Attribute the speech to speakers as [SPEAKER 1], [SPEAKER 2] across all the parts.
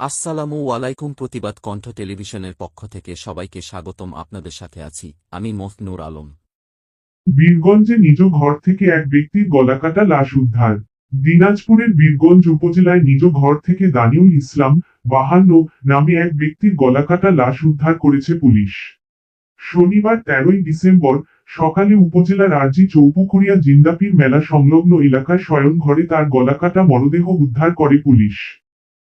[SPEAKER 1] আসসালামু আলাইকুম প্রতিবাদ কণ্ঠ টেলিভিশনের পক্ষ থেকে সবাইকে স্বাগতম আপনাদের সাথে আছি, আমি মফনুর আলম।
[SPEAKER 2] বীরগঞ্জে নিজ ঘর থেকে এক ব্যক্তির গলাকাটা লাশ উদ্ধার। দিনাজপুরের বীরগঞ্জ উপজেলায় নিজ ঘর থেকে দানিউল ইসলাম বাহান্ন নামে এক ব্যক্তির গলাকাটা লাশ উদ্ধার করেছে পুলিশ। শনিবার তেরোই ডিসেম্বর সকালে উপজেলার আরজি চৌপুকুরিয়া জিন্দাপির মেলা সংলগ্ন এলাকায় শয়ন ঘরে তার গলাকাটা মরদেহ উদ্ধার করে পুলিশ।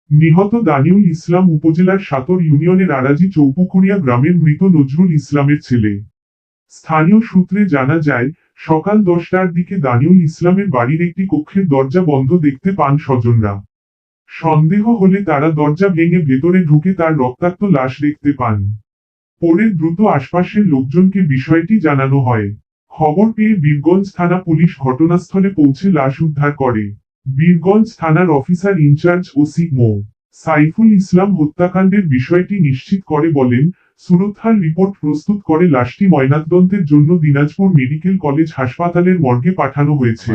[SPEAKER 2] নিহত দানিউল ইসলাম উপজেলার সাতর ইউনিয়নের আরাজি চৌপুকুরিয়া গ্রামের মৃত নজরুল ইসলামের ছেলে। স্থানীয় সূত্রে জানা যায়, সকাল দশটার দিকে দানিউল ইসলামের বাড়ির একটি কক্ষের দরজা বন্ধ দেখতে পান স্বজনরা। সন্দেহ হলে তারা দরজা ভেঙে ভেতরে ঢুকে তার রক্তাক্ত লাশ দেখতে পান। পরে দ্রুত আশপাশের লোকজনকে বিষয়টি জানানো হয়। খবর পেয়ে বীরগঞ্জ থানা পুলিশ ঘটনাস্থলে পৌঁছে লাশ উদ্ধার করে। বীরগঞ্জ থানার officer in charge OC Md. Saiful Islam হত্যাকাণ্ডের বিষয়টি নিশ্চিত করে বলেন, সুরতহার রিপোর্ট প্রস্তুত করে লাশটি ময়নাতদন্তের জন্য দিনাজপুর মেডিকেল কলেজ হাসপাতালের মর্গে পাঠানো হয়েছে।